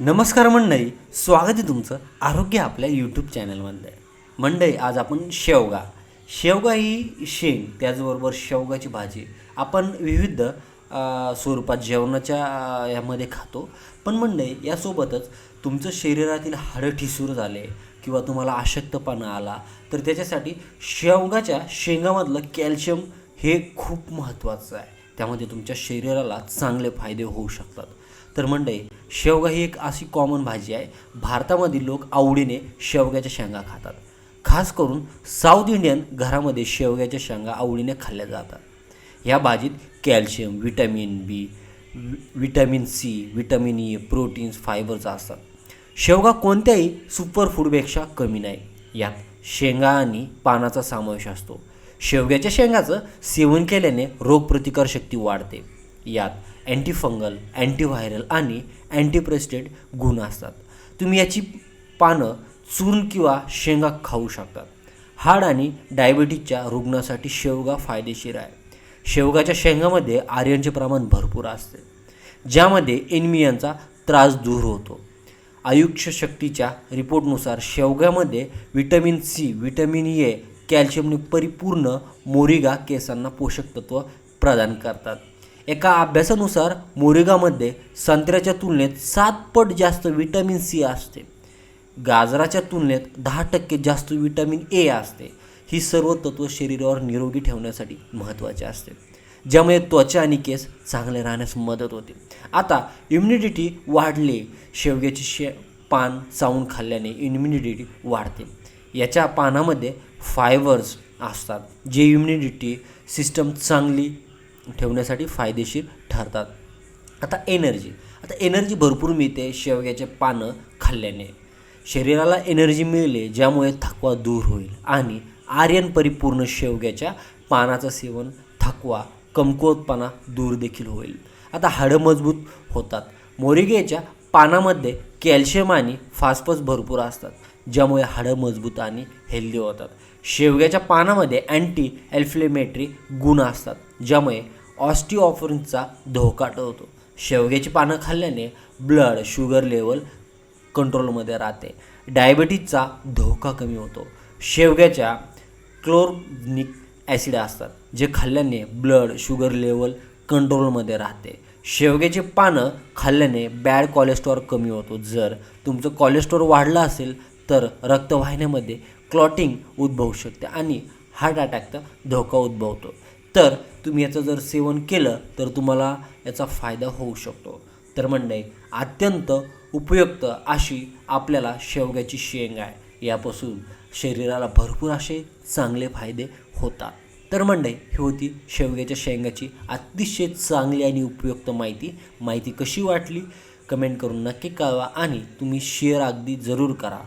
नमस्कार मंडई स्वागत आहे तुमचं आरोग्य आपल्या यूट्यूब चॅनलमध्ये मंडई आज आपण शेवगा. शेवगा ही शेंग त्याचबरोबर शेवगाची भाजी. आपण विविध स्वरूपात जेवणाच्या यामध्ये खातो. पण मंडई यासोबतच तुमचं शरीरातील हाडं ठिसूर झाले किंवा तुम्हाला अशक्तपणा आला तर त्याच्यासाठी शेवगाच्या शेंगामधलं कॅल्शियम हे खूप महत्त्वाचं आहे. त्यामध्ये तुमच्या शरीराला चांगले फायदे होऊ शकतात. तर मंडळी शेवगा ही एक अशी कॉमन भाजी आहे. भारतामधील लोक आवडीने शेवग्याच्या शेंगा खातात. खास करून साऊथ इंडियन घरामध्ये शेवग्याच्या शेंगा आवडीने खाल्ल्या जातात. या भाजीत calcium vitamin B vitamin C vitamin E e, proteins fibres असतात. शेवगा कोणत्याही सुपर फूडपेक्षा कमी नाही. यात शेंगा आणि पानाचा समावेश असतो. शेवग्याच्या शेंगाचं सेवन केल्याने रोगप्रतिकारशक्ती वाढते. यात अँटीफंगल अँटीव्हायरल आणि अँटीप्रेस्टेड गुण असतात. तुम्ही याची पानं चूर्ण किंवा शेंगा खाऊ शकतात हाड आणि डायबिटीजच्या रुग्णासाठी शेवगा फायदेशीर आहे. शेवगाच्या शेंगामध्ये आर्यनचे प्रमाण भरपूर असते ज्यामध्ये एनिमियाचा त्रास दूर होतो. आयुष्य शक्तीच्या रिपोर्टनुसार शेवग्यामध्ये विटॅमिन सी विटॅमिन ए कॅल्शियमने परिपूर्ण मोरिगा केसांना पोषक तत्व प्रदान करतात. एका अभ्यासानुसार मोरिगामध्ये संत्र्याच्या तुलनेत सात पट जास्त विटॅमिन सी असते. गाजराच्या तुलनेत दहा टक्के जास्त विटॅमिन ए असते. ही सर्व तत्व शरीरावर निरोगी ठेवण्यासाठी महत्त्वाचे असते. ज्यामुळे त्वचा आणि केस चांगले राहण्यास मदत होते. आता इम्युनिटी वाढले. शेवग्याची शे पान चावून खाल्ल्याने इम्युनिटी वाढते. याच्या पानामध्ये फायबर्स असतात जे इम्युनिटी सिस्टम चांगली ठेवण्यासाठी फायदेशीर ठरतात. आता एनर्जी आता एनर्जी भरपूर मिळते शेवग्याचे पानं खाल्ल्याने. शरीराला एनर्जी मिळेल ज्यामुळे थकवा दूर होईल आणि आर्यन परिपूर्ण शेवग्याच्या पानाचं सेवन थकवा कमकुवतपणा दूर देखील होईल. आता हाडं मजबूत होतात. मोरिगेच्या पानामध्ये कॅल्शियम आणि फास्फस भरपूर असतात ज्यामुळे हाडं मजबूत आणि हेल्दी होतात. शेवग्याच्या पानामध्ये अँटी एल्फ्लेमेटरी गुण असतात ज्यामुळे ऑस्टिओफोरिनचा धोका टळतो शेवग्याची पानं खाल्ल्याने ब्लड शुगर लेवल कंट्रोलमध्ये राहते. डायबिटीजचा धोका कमी होतो. शेवग्याच्या क्लोरनिक ॲसिड असतात जे खाल्ल्याने ब्लड शुगर लेवल कंट्रोलमध्ये राहते. शेवग्याचे पानं खाल्ल्याने बॅड कोलेस्ट्रॉल कमी होतो. जर तुमचं कोलेस्ट्रॉल वाढलं असेल तर रक्तवाहिन्यामध्ये क्लॉटिंग उद्भवू शकते आणि हार्ट अटॅकचा धोका उद्भवतो. तर तुम्ही याचं जर सेवन केलं तर तुम्हाला याचा फायदा होऊ शकतो. तर मंडळी अत्यंत उपयुक्त अशी आपल्याला शेवग्याची शेंग आहे. यापासून शरीराला भरपूर असे चांगले फायदे होतात. तर मंडळी ही होती शेवग्याच्या शेंगाची अतिशय चांगली आणि उपयुक्त माहिती. माहिती कशी वाटली? कमेंट करून नक्की कळवा आणि तुम्ही शेअर अगदी जरूर करा.